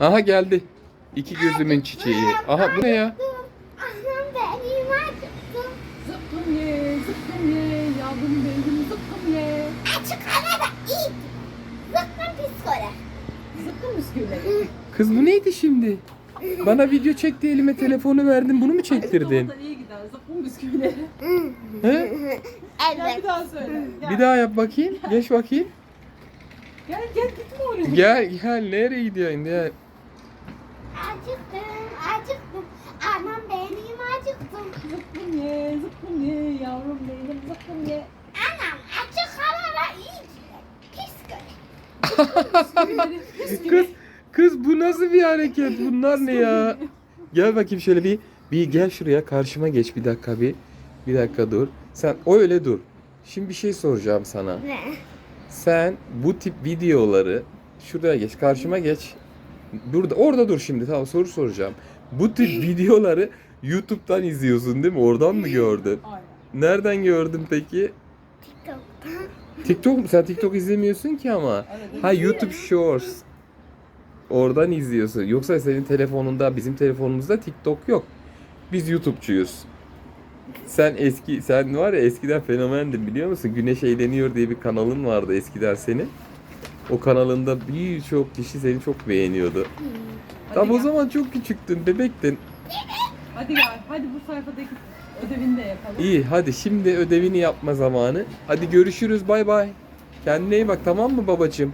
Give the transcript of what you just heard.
Aha geldi. İki gözümün çiçeği. Aha bu ne ya? Ye, ye, yavrum benim ye. Açık. Kız bu neydi şimdi? Bana video çekti elime telefonu verdin bunu mu çektirdin? İyi gider. He? Gel Evet. bir daha söyle. Gel. Bir daha yap bakayım. Geç bakayım. Gel gel gitme oraya. Gel gel nereye gidiyorsun? Gel. Acıktım, acıktım. Anam benim acıktım. Zıkkım ye, zıkkım ye, yavrum benim zıkkım ye. Anam açık arada iyi. Bisküvileri, Kız kız bu nasıl bir hareket? Bunlar ne ya? Gel bakayım şöyle bir bir gel şuraya karşıma geç bir dakika bir. Bir dakika dur. Sen öyle dur. Şimdi bir şey soracağım sana. Ne? Sen bu tip videoları şuraya geç, karşıma geç. Burada orada dur şimdi. Tamam soru soracağım. Bu tip videoları YouTube'dan izliyorsun değil mi? Oradan mı gördün? Nereden gördün peki? TikTok'tan. TikTok mu? Sen TikTok izlemiyorsun ki ama. Evet. Ha YouTube Shorts. Oradan izliyorsun. Yoksa senin telefonunda, bizim telefonumuzda TikTok yok. Biz YouTube'cuyuz. Sen eski, sen var ya eskiden fenomendin biliyor musun? Güneş Eğleniyor diye bir kanalın vardı eskiden senin. O kanalında birçok kişi seni çok beğeniyordu. Hadi Tam o gel. zaman çok küçüktün, bebektin. Hadi gel, hadi bu sayfadaki ödevini de yapalım. İyi hadi şimdi ödevini yapma zamanı. Hadi görüşürüz bay bay. Kendine iyi bak tamam mı babacığım?